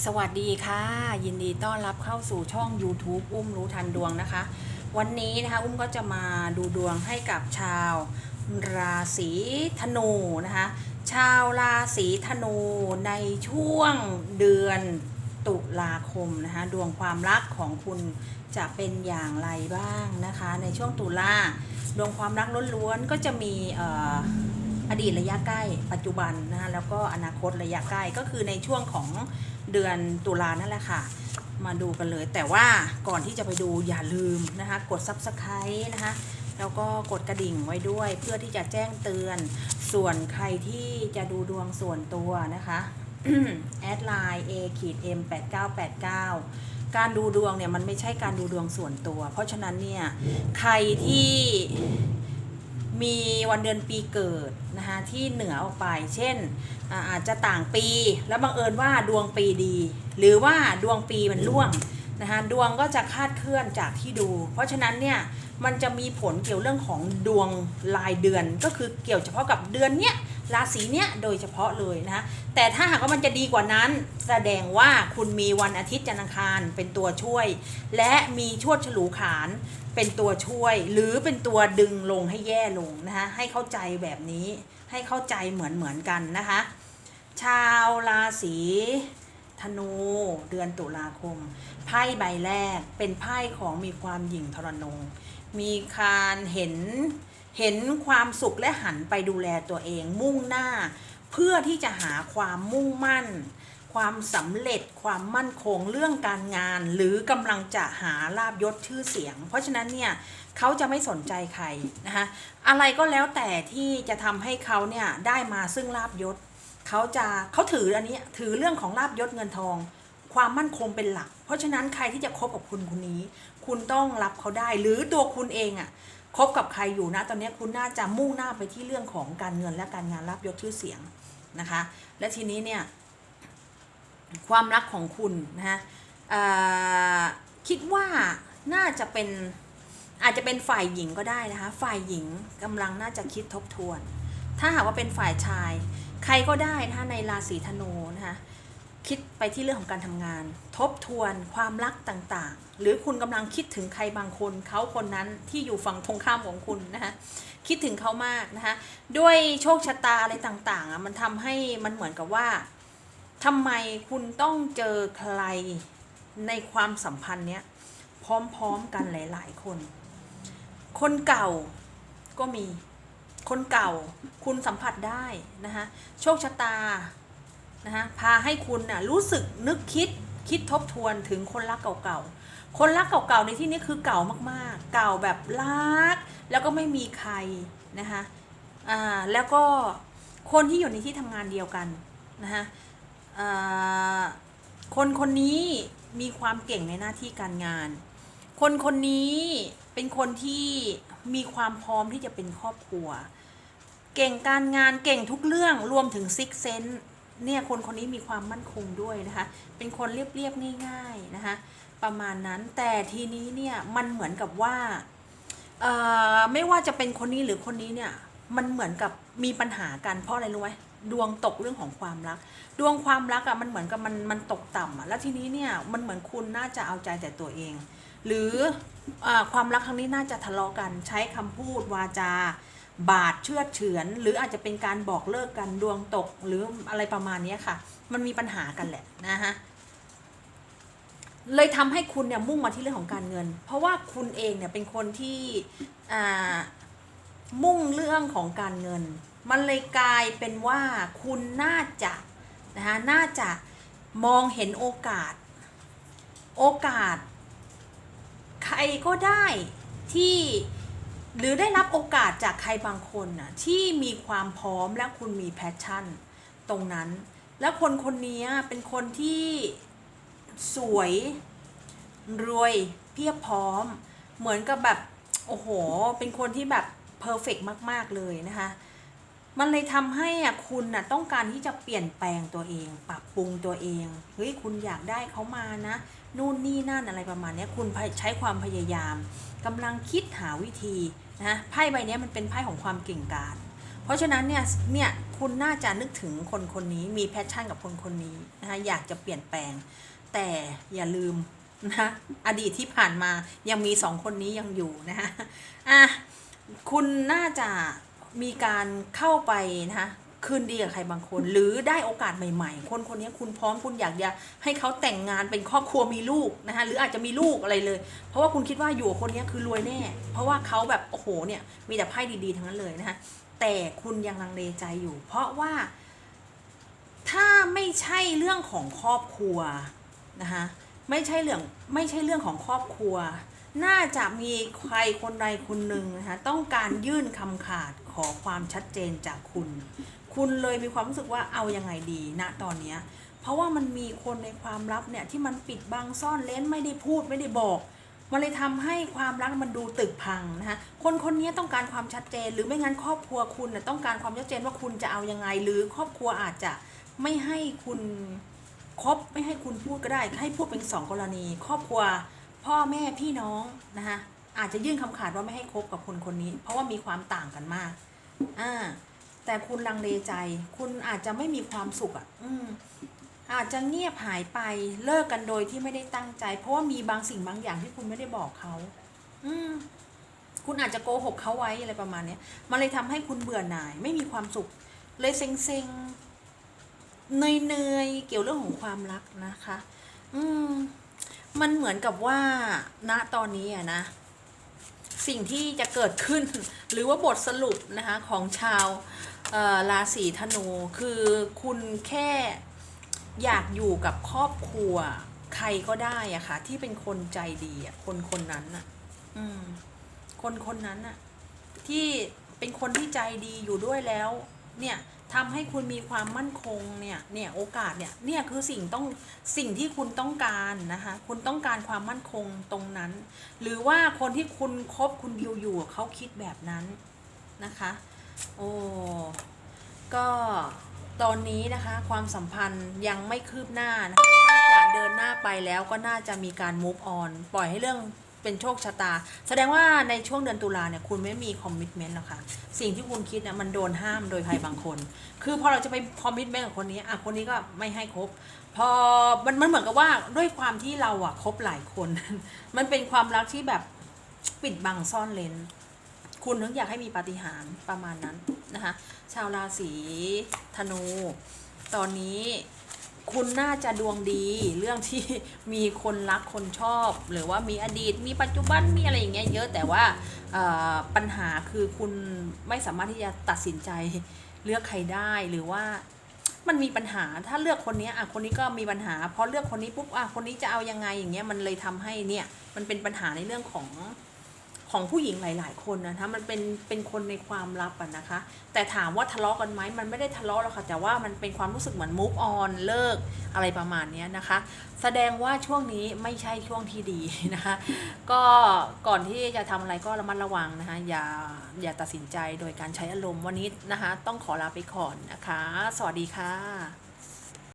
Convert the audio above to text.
สวัสดีค่ะ ยินดีต้อนรับเข้าสู่ช่อง YouTube อุ้มรู้ทันดวงนะคะ วันนี้นะคะอุ้มก็จะมาดูดวงให้กับชาวราศีธนูนะคะ ชาวราศีธนูในช่วงเดือนตุลาคมนะคะดวงความรักของคุณจะเป็นอย่างไรบ้างนะคะ ในช่วงตุลาดวงความรักล้วนๆก็จะมีเอ่อ อดีตระยะใกล้ปัจจุบันนะคะแล้วก็อนาคตระยะใกล้ก็คือในช่วงของเดือนตุลานั่นแหละค่ะ มาดูกันเลย แต่ว่าก่อนที่จะไปดูอย่าลืมนะคะกด subscribe นะคะแล้วก็กดกระดิ่งไว้ด้วย เพื่อที่จะแจ้งเตือน ส่วนใครที่จะดูดวงส่วนตัวนะคะแอดไลน์ a ขีด m 8989 การดูดวงเนี่ยมันไม่ใช่การดูดวงส่วนตัว เพราะฉะนั้นเนี่ยใครที่ มีวันเดือนปีเกิดนะคะที่เหนือออกไป เช่นอาจจะต่างปี แล้วบังเอิญว่าดวงปีดี หรือว่าดวงปีมันล่วงนะคะดวงก็จะคาดเคลื่อนจากที่ดู เพราะฉะนั้นเนี่ยมันจะมีผลเกี่ยวเรื่องของดวงรายเดือนก็คือเกี่ยวเฉพาะกับเดือนเนี้ย ราศีเนี้ยโดยเฉพาะเลยนะคะแต่ถ้าหากว่ามันจะดีกว่านั้น แสดงว่าคุณมีวันอาทิตย์จันทร์อังคารเป็นตัวช่วย และมีชวดฉลูขานเป็นตัวช่วย หรือเป็นตัวดึงลงให้แย่ลงนะคะให้เข้าใจแบบนี้ให้เข้าใจเหมือนเหมือนกันนะคะชาวราศีธนูเดือนตุลาคม ไพ่ใบแรกเป็นไพ่ของมีความหยิ่งทรนง มีการเห็น เห็นความสุขและหันไปดูแลตัวเองมุ่งหน้า เพื่อที่จะหาความมุ่งมั่น ความสำเร็จความมั่นคงเรื่องการงาน หรือกำลังจะหาลาบยศชื่อเสียง เพราะฉะนั้นเนี่ยเขาจะไม่สนใจใครนะคะอะไรก็แล้วแต่ที่จะทำให้เขาเนี่ยได้มาซึ่งลาบยศเขาจะเขาถืออันนี้ถือเรื่องของลาบยศเงินทองความมั่นคงเป็นหลัก เพราะฉะนั้นใครที่จะคบกับคุณคนนี้ คุณต้องรับเขาได้ หรือตัวคุณเองอะ่ะ คบกับใครอยู่นะตอนนี้คุณน่าจะมุ่งหน้าไปที่เรื่องของการเงินและการงานลาบยศชื่อเสียงนะคะ และทีนี้เนี่ยความรักของคุณนะฮะคิดว่าน่าจะเป็นอาจจะเป็นฝ่ายหญิงก็ได้นะคะ ฝ่ายหญิงกำลังน่าจะคิดทบทวน ถ้าหากว่าเป็นฝ่ายชาย ใครก็ได้นะคะในราศีธนูนะคะ คิดไปที่เรื่องของการทำงาน ทบทวนความรักต่างๆ หรือคุณกำลังคิดถึงใครบางคนเขาคนนั้นที่อยู่ฝั่งตรงข้ามของคุณนะคะคิดถึงเขามากนะคะด้วยโชคชะตาอะไรต่างๆอะมันทำให้มันเหมือนกับว่าทำไมคุณต้องเจอใครในความสัมพันธ์เนี้ยพร้อมๆกันหลาย ๆ คน คนเก่าก็มีคนเก่าคุณสัมผัสได้นะคะโชคชะตา นะคะพาให้คุณน่ะรู้สึกนึกคิดคิดทบทวนถึงคนรักเก่าๆ คนรักเก่าๆในที่นี้คือเก่ามากๆ เก่าแบบรัก แล้วก็ไม่มีใครนะคะอ่าแล้วก็คนที่อยู่ในที่ทำงานเดียวกันนะคะอ่อคนคนนี้มีความเก่งในหน้าที่การงาน คนคนนี้เป็นคนที่มีความพร้อมที่จะเป็นครอบครัว เก่งการงานเก่งทุกเรื่องรวมถึงซิกเซน เนี่ยคนคนนี้มีความมั่นคงด้วยนะคะ เป็นคนเรียบๆง่ายๆนะคะประมาณนั้นแต่ทีนี้เนี่ยมันเหมือนกับว่าไม่ว่าจะเป็นคนนี้หรือคนนี้เนี่ยมันเหมือนกับมีปัญหากันเพราะอะไรรู้ไหมดวงตกเรื่องของความรัก ดวงความรักอะมันเหมือนกับมันมันตกต่ำอะแล้วทีนี้เนี่ยมันเหมือนคุณน่าจะเอาใจแต่ตัวเอง หรืออความรักครั้งนี้น่าจะทะเลาะกันใช้คำพูดวาจา บาดเชือเฉือน หรืออาจจะเป็นการบอกเลิกกันดวงตกหรืออะไรประมาณนี้ค่ะ มันมีปัญหากันแหละนะฮะเลยทำให้คุณเนี่ยมุ่งมาที่เรื่องของการเงิน เพราะว่าคุณเองเนี่ยเป็นคนที่มุ่งเรื่องของการเงิน มันเลยกลายเป็นว่าคุณน่าจะนะคะน่าจะมองเห็นโอกาส โอกาส ใครก็ได้ที่ หรือได้รับโอกาสจากใครบางคนน่ะที่มีความพร้อมและคุณมีแพชชั่น ตรงนั้น แล้วคนคนนี้เป็นคนที่สวย รวยเพียบพร้อม เหมือนกับแบบโอ้โห เป็นคนที่แบบเพอร์เฟกมาก ๆ เลยนะคะ มันเลยทำให้อะคุณน่ะต้องการที่จะเปลี่ยนแปลงตัวเอง ปรับปรุงตัวเอง เฮ้ยคุณอยากได้เขามานะ นู่นนี่นั่นอะไรประมาณนี้คุณใช้ความพยายามกำลังคิดหาวิธี นะไพ่ใบนี้มันเป็นไพ่ของความเก่งกาจเพราะฉะนั้นเนี่ยเนี่ยคุณน่าจะนึกถึงคนคนนี้มีแพชชั่นกับคนคนนี้นะคะอยากจะเปลี่ยนแปลง แต่อย่าลืมนะอดีตที่ผ่านมายังมีสองคนนี้ยังอยู่นะคะอะคุณน่าจะมีการเข้าไปนะคะ คืนดีกับใครบางคน หรือได้โอกาสใหม่ ๆ คนคนนี้คุณพร้อมคุณอยากจะให้เขาแต่งงานเป็นครอบครัวมีลูกนะคะหรืออาจจะมีลูกอะไรเลย เพราะว่าคุณคิดว่าอยู่คนนี้คือรวยแน่ เพราะว่าเขาแบบโอ้โหเนี่ยมีแต่ไพ่ดีๆทั้งนั้นเลยนะคะแต่คุณยังลังเลใจอยู่ เพราะว่า ถ้าไม่ใช่เรื่องของครอบครัวนะคะไม่ใช่เรื่องไม่ใช่เรื่องของครอบครัว น่าจะมีใครคนใดคนหนึ่งนะคะต้องการยื่นคำขาดขอความชัดเจนจากคุณ คุณเลยมีความรู้สึกว่าเอายังไงดีณตอนนี้เพราะว่ามันมีคนในความลับเนี่ยที่มันปิดบังซ่อนเล้นไม่ได้พูดไม่ได้บอกมันเลยทำให้ความรักมันดูตึกพังนะคะคนคนนี้ต้องการความชัดเจน หรือไม่งั้นครอบครัวคุณนะต้องการความชัดเจนว่าคุณจะเอายังไง หรือครอบครัวอาจจะไม่ให้คุณคบไม่ให้คุณพูดก็ได้ ให้พูดเป็นสองกรณี ครอบครัว พ่อแม่พี่น้องนะคะอาจจะยื่นคำขาดว่าไม่ให้คบกับคนคนนี้ เพราะว่ามีความต่างกันมาก อ่า แต่คุณลังเลใจ คุณอาจจะไม่มีความสุขอะ อืม อาจจะเงียบหายไปเลิกกันโดยที่ไม่ได้ตั้งใจ เพราะว่ามีบางสิ่งบางอย่างที่คุณไม่ได้บอกเขา อืม คุณอาจจะโกหกเขาไว้อะไรประมาณเนี้ยมันเลยทำให้คุณเบื่อหน่าย ไม่มีความสุข เลยเซ็งเซ็งเนยเนยๆเกี่ยวเรื่องของความรักนะคะ อืม มันเหมือนกับว่าณตอนนี้อะนะ สิ่งที่จะเกิดขึ้น หรือว่าบทสรุปนะคะของชาวราศีธนูคือคุณแค่อยากอยู่กับครอบครัวใครก็ได้อะค่ะ ที่เป็นคนใจดีอะคนคนนั้นอะอืม คนคนนั้นอะที่เป็นคนที่ใจดีอยู่ด้วยแล้ว เนี่ย ทำให้คุณมีความมั่นคงเนี่ย เนี่ยโอกาสเนี่ย เนี่ยคือสิ่งต้องสิ่งที่คุณต้องการนะคะ คุณต้องการความมั่นคงตรงนั้น หรือว่าคนที่คุณคบคุณดิวอยู่เขาคิดแบบนั้นนะคะ โอ้ ก็ตอนนี้นะคะความสัมพันธ์ยังไม่คืบหน้านะคะ น่าจะเดินหน้าไปแล้วก็น่าจะมีการ move on ปล่อยให้เรื่อง เป็นโชคชะตา แสดงว่าในช่วงเดือนตุลาเนี่ยคุณไม่มีคอมมิชเมนต์หรอกค่ะ สิ่งที่คุณคิดเนี่ยมันโดนห้ามโดยใครบางคน คือพอเราจะไปคอมมิชเมนต์กับคนนี้อะคนนี้ก็ไม่ให้ครบ พอมันมันเหมือนกับว่าด้วยความที่เราอะคบหลายคน มันเป็นความรักที่แบบปิดบังซ่อนเลนคุณถึงอยากให้มีปาฏิหาริย์ประมาณนั้นนะคะ ชาวราศีธนู ตอนนี้ คุณน่าจะดวงดีเรื่องที่มีคนรักคนชอบ หรือว่ามีอดีตมีปัจจุบันมีอะไรอย่างเงี้ยเยอะแต่ว่าปัญหาคือคุณไม่สามารถที่จะตัดสินใจเลือกใครได้หรือว่ามันมีปัญหาถ้าเลือกคนนี้อะคนนี้ก็มีปัญหาพอเลือกคนนี้ปุ๊บอะคนนี้จะเอายังไงอย่างเงี้ยมันเลยทำให้เนี่ยมันเป็นปัญหาในเรื่องของ ของผู้หญิงหลาย ๆ คนนะคะมันเป็นเป็นคนในความลับอะนะคะ แต่ถามว่าทะเลาะกันไหมมันไม่ได้ทะเลาะหรอกค่ะ แต่ว่ามันเป็นความรู้สึกเหมือน move on เลิกอะไรประมาณนี้นะคะ แสดงว่าช่วงนี้ไม่ใช่ช่วงที่ดีนะคะ ก็ก่อนที่จะทำอะไรก็ระมัดระวังนะคะอย่าอย่าตัดสินใจโดยการใช้อารมณ์วันนี้นะคะ ต้องขอลาไปก่อนนะคะ สวัสดีค่ะ